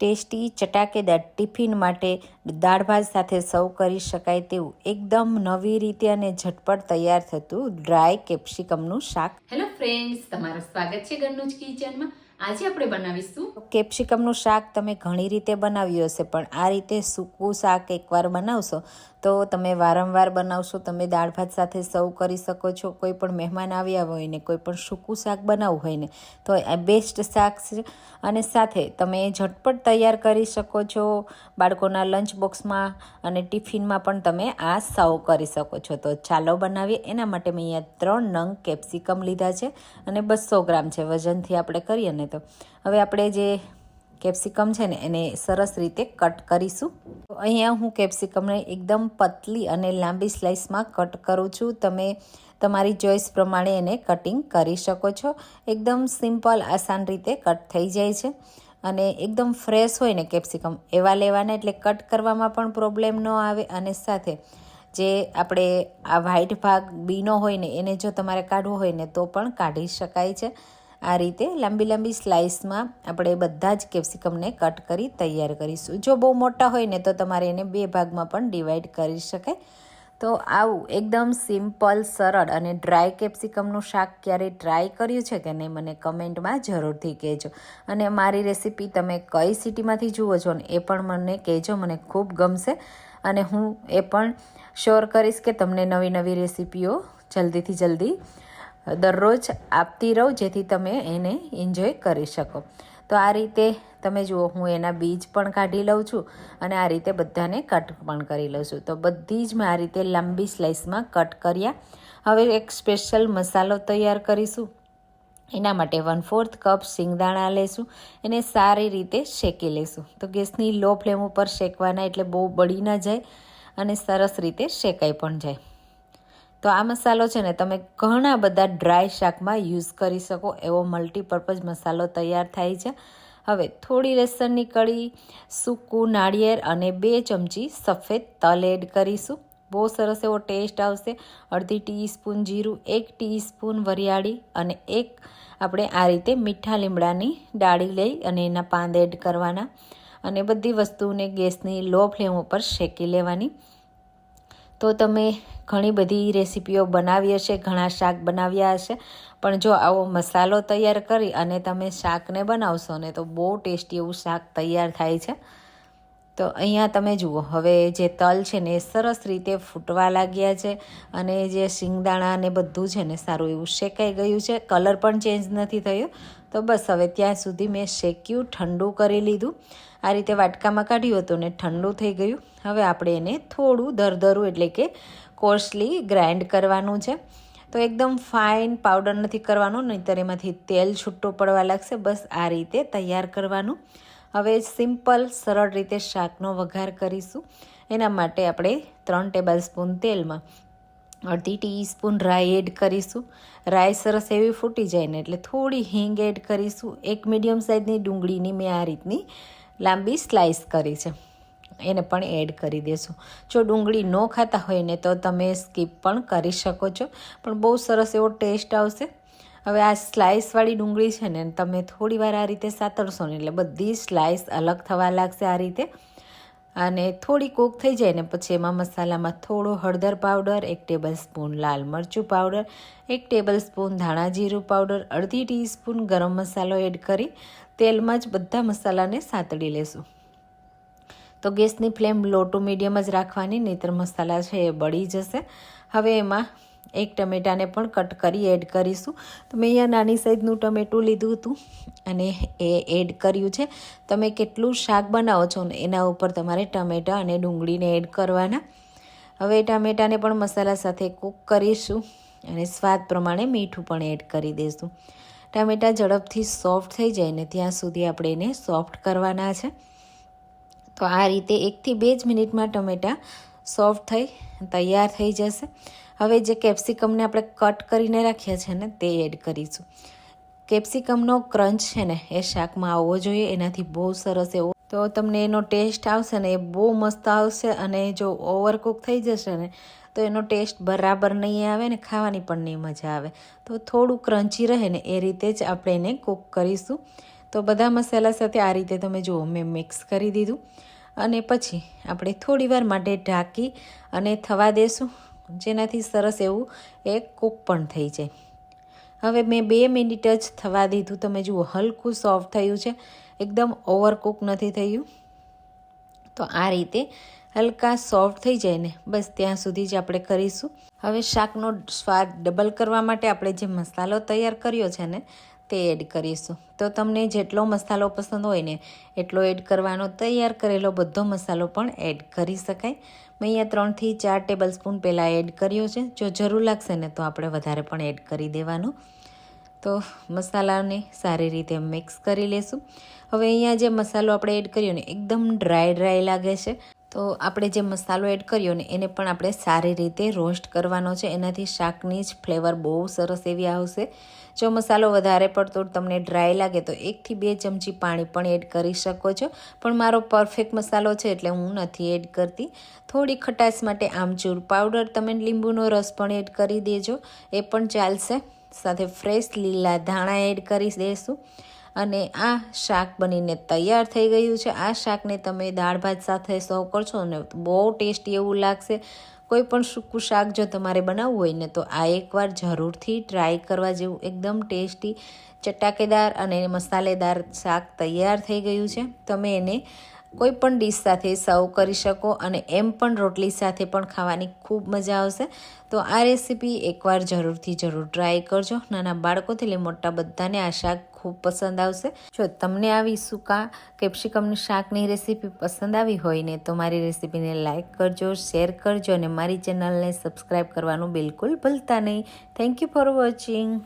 Tasty ચટાકેદાર tiffin માટે દાળ ભાત સાથે સર્વ કરી શકાય તેવું એકદમ નવી રીતે અને ઝટપટ તૈયાર થતું ડ્રાય કેપ્સિકમનું શાક. હેલો ફ્રેન્ડ્સ તમારું સ્વાગત છે ઘરનું જ કિચનમાં. આજે આપણે બનાવીશું કેપ્સિકમનું શાક તમે ઘણી રીતે બનાવ્યું હશે પણ આ રીતે સૂકું શાક એકવાર બનાવશો તો તમે વારંવાર બનાવશો, તમે દાળ ભાત સાથે સર્વ કરી શકો છો, કોઈ પણ મહેમાન આવ્યા હોય ને, કોઈ પણ સૂકું શાક બનાવવું હોય ને, તો આ બેસ્ટ શાક અને સાથે તમે ઝટપટ તૈયાર કરી શકો છો, બાળકોના લંચ બોક્સમાં અને ટિફિનમાં પણ તમે આ સર્વ કરી શકો છો. તો ચાલો બનાવીએ, એના માટે મેં અહીંયા ત્રણ નંગ કેપ્સિકમ લીધા છે અને બસો ગ્રામ છે, વજનથી આપણે કરીએ ને તો. હવે આપણે જે કેપ્સિકમ છે ને, એને સરસ રીતે કટ કરીશું. અહીંયા હું કેપ્સિકમને એકદમ પતલી અને લાંબી સ્લાઇસમાં કટ કરું છું. તમે તમારી ચોઈસ પ્રમાણે એને કટિંગ કરી શકો છો. એકદમ સિમ્પલ, આસાન રીતે કટ થઈ જાય છે. અને એકદમ ફ્રેશ હોય ને કેપ્સિકમ, એવા લેવાના એટલે કટ કરવામાં પણ પ્રોબ્લેમ ન આવે. અને સાથે જે આપણે આ વ્હાઈટ ભાગ બીનો હોય ને, એને જો તમારે કાઢવો હોય ને, તો પણ કાઢી શકાય છે. આ રીતે લાંબી લાંબી સ્લાઇસમાં આપણે બધા જ કેપ્સિકમને કટ કરી તૈયાર કરીશું. જો બહુ મોટા હોય ને તો તમારે એને બે ભાગમાં પણ ડિવાઈડ કરી શકાય તો આવું એકદમ સિમ્પલ સરળ અને ડ્રાય કેપ્સિકમનું શાક ક્યારેય ટ્રાય કર્યું છે કે નહીં મને કમેન્ટમાં જરૂરથી કહેજો. અને મારી રેસીપી તમે કઈ સિટીમાંથી જુઓ છો ને એ પણ મને કહેજો, મને ખૂબ ગમશે. અને હું એ પણ શ્યોર કરીશ કે તમને નવી નવી રેસીપીઓ જલ્દીથી જલ્દી દરરોજ આપતી રહું જેથી તમે એને એન્જોય કરી શકો. તો આ રીતે તમે જુઓ, હું એના બીજ પણ કાઢી લઉં છું અને આ રીતે બધાને કટ પણ કરી લઉં છું. તો બધી જ મેં આ રીતે લાંબી સ્લાઇસમાં કટ કર્યા. હવે એક સ્પેશિયલ મસાલો તૈયાર કરીશું. એના માટે વન ફોર્થ કપ શિંગદાણા લેશું. એને સારી રીતે શેકી લેશું. તો ગેસની લો ફ્લેમ ઉપર શેકવાના એટલે બહુ બળી ના જાય અને સરસ રીતે શેકાઈ પણ જાય. તો આ મસાલો છે ને તમે ઘણા બધા ડ્રાય શાકમાં યુઝ કરી શકો એવો મલ્ટીપર્પઝ મસાલો તૈયાર થાય છે. હવે થોડી લસણની કળી, સૂકું નાળિયેર અને બે ચમચી સફેદ તલ એડ કરીશું. બહુ સરસ એવો ટેસ્ટ આવશે. અડધી ટીસ્પૂન જીરું, એક ટીસ્પૂન વરિયાળી અને એક આપણે આ રીતે મીઠા લીમડાની ડાળી લઈ અને એના પાંદ એડ કરવાના. અને બધી વસ્તુને ગેસની લો ફ્લેમ ઉપર શેકી લેવાની. તો તમે ઘણી બધી રેસીપીઓ બનાવી હશે, ઘણા શાક બનાવ્યા હશે. પણ જો આવો મસાલો તૈયાર કરી અને તમે શાકને બનાવશો ને તો બહુ ટેસ્ટી એવું શાક તૈયાર થાય છે. તો અહીંયા તમે જુઓ, હવે જે તલ છે ને એ સરસ રીતે ફૂટવા લાગ્યા છે અને જે શિંગદાણા ને બધું છે ને સારું એવું શેકાઈ ગયું છે. કલર પણ ચેન્જ નથી થયો. તો બસ હવે ત્યાં સુધી મેં શેક્યું, ઠંડુ કરી લીધું. આ રીતે વાટકામાં કાઢ્યું હતું ને ઠંડુ થઈ ગયું. હવે આપણે એને થોડું દરદરું એટલે કે કોર્સલી ગ્રાઇન્ડ કરવાનું છે. તો એકદમ ફાઇન પાવડર નથી કરવાનું, નહીંતર એમાંથી તેલ છૂટું પડવા લાગશે. બસ આ રીતે તૈયાર કરવાનું. હવે સિમ્પલ, સરળ રીતે શાકનો વઘાર કરીશું. એના માટે આપણે ત્રણ ટેબલ સ્પૂન તેલમાં અડધી ટીસ્પૂન રાઈ એડ કરીશું. રાઈ સરસ એવી ફૂટી જાય ને એટલે થોડી હિંગ એડ કરીશું. એક મીડિયમ સાઇઝની ડુંગળીની મેં આ રીતની લાંબી સ્લાઇસ કરી છે. એને પણ એડ કરી દેશું. જો ડુંગળી ન ખાતા હોય ને તો તમે સ્કીપ પણ કરી શકો છો. પણ બહુ સરસ એવો ટેસ્ટ આવશે. હવે આ સ્લાઇસવાળી ડુંગળી છે ને, તમે થોડીવાર આ રીતે સાતરશો ને, એટલે બધી સ્લાઇસ અલગ થવા લાગશે આ રીતે. અને થોડી કોક થઈ જાય ને, પછી એમાં મસાલામાં થોડો હળદર પાવડર એક ટેબલ સ્પૂન લાલ મરચું પાવડર એક ટેબલ સ્પૂન ધાણા જીરું પાવડર અડધી ટીસ્પૂન ગરમ મસાલો એડ કરી તેલમાં જ બધા મસાલાને સાતળી લેશું. તો ગેસની ફ્લેમ લો ટુ મીડિયમ જ રાખવાની, નહીતર મસાલા છે એ બળી જશે. હવે એમાં એક ટમેટાને પણ કટ કરી એડ કરીશું. તો મેં અહીંયા નાની સાઈઝનું ટમેટું લીધું હતું અને એ એડ કર્યું છે. તમે કેટલું શાક બનાવો છો ને એના ઉપર તમારે ટમેટાં અને ડુંગળીને એડ કરવાના. હવે ટામેટાને પણ મસાલા સાથે કૂક કરીશું અને સ્વાદ પ્રમાણે મીઠું પણ એડ કરી દઈશું ટામેટાં ઝડપથી સોફ્ટ થઈ જાય ને ત્યાં સુધી આપણે એને સોફ્ટ કરવાના છે. તો આ રીતે એકથી બે જ મિનિટમાં ટમેટાં સોફ્ટ થઈ, તૈયાર થઈ જશે. હવે જે કેપ્સિકમને આપણે કટ કરીને રાખ્યા છે ને, તે એડ કરીશું. કેપ્સિકમનો ક્રંચ છે ને, એ શાકમાં આવવો જોઈએ, એનાથી બહુ સરસ એવો. તો તમને એનો ટેસ્ટ આવશે ને, એ બહુ મસ્ત આવશે અને જો ઓવરકુક થઈ જશે ને, તો એનો ટેસ્ટ બરાબર નહીં આવે ને, ખાવાની પણ નહીં મજા આવે. તો થોડું ક્રન્ચી રહે ને, એ રીતે જ આપણે એને કૂક કરીશું. તો બધા મસાલા સાથે આ રીતે તમે જુઓ, મેં મિક્સ કરી દીધું. અને પછી આપણે થોડીવાર માટે ઢાંકી અને થવા દેશું. જેનાથી સરસ એવું એક કૂક પણ થઈ જાય. હવે મેં બે મિનિટ જ થવા દીધું. તમે જુઓ, હલકું સોફ્ટ થયું છે. એકદમ ઓવરકૂક નથી થયું. તો આ રીતે હલકા સોફ્ટ થઈ જાય ને, બસ ત્યાં સુધી જ આપણે કરીશું. હવે શાકનો સ્વાદ ડબલ કરવા માટે આપણે જે મસાલો તૈયાર કર્યો છે ને તે એડ કરીશું. તો તમને જેટલો મસાલો પસંદ હોય ને એટલો એડ કરવાનો તૈયાર કરેલો બધો મસાલો પણ એડ કરી શકાય. મેં અહીંયા ત્રણથી ચાર ટેબલ સ્પૂન પહેલાં એડ કર્યો છે. જો જરૂર લાગશે ને તો આપણે વધારે પણ એડ કરી દેવાનું. તો મસાલાને સારી રીતે મિક્સ કરી લેશું. હવે અહીંયા જે મસાલો આપણે એડ કર્યો ને, એકદમ ડ્રાય ડ્રાય લાગે છે. તો આપણે જે મસાલો એડ કર્યો ને એને પણ આપણે સારી રીતે રોસ્ટ કરવાનો છે. એનાથી શાકની જ ફ્લેવર બહુ સરસ એવી આવશે. જો મસાલો વધારે પડતો તમને ડ્રાય લાગે તો એકથી બે ચમચી પાણી પણ એડ કરી શકો છો. પણ મારો પરફેક્ટ મસાલો છે એટલે હું નથી એડ કરતી. થોડી ખટાશ માટે આમચૂર પાવડર તમે લીંબુનો રસ પણ એડ કરી દેજો. એ પણ ચાલશે. સાથે ફ્રેશ લીલા ધાણા એડ કરી દઈશું અને આ શાક બનીને તૈયાર થઈ ગયું છે. આ શાકને તમે દાળ ભાત સાથે સર્વ કરશો ને બહુ ટેસ્ટી એવું લાગશે. કોઈ પણ સૂકું શાક જો તમારે બનાવવું હોય ને, તો આ એકવાર જરૂરથી ટ્રાય કરવા જેવું એકદમ ટેસ્ટી ચટાકેદાર અને મસાલેદાર શાક તૈયાર થઈ ગયું છે. તમે એને કોઈ પણ ડીશ સાથે સર્વ કરી શકો અને એમ પણ રોટલી સાથે પણ ખાવાની ખૂબ મજા આવશે. તો આ રેસીપી એકવાર જરૂરથી જરૂર ટ્રાય કરજો. નાના બાળકોથી લઈ મોટા બધાને આ શાક ખૂબ પસંદ આવશે. જો તમને આવી સૂકા કેપ્સિકમની શાકની રેસીપી પસંદ આવી હોય ને, તો મારી રેસીપીને લાઇક કરજો શેર કરજો અને મારી ચેનલને સબસ્ક્રાઈબ કરવાનું બિલકુલ ભૂલતા નહીં. Thank you for watching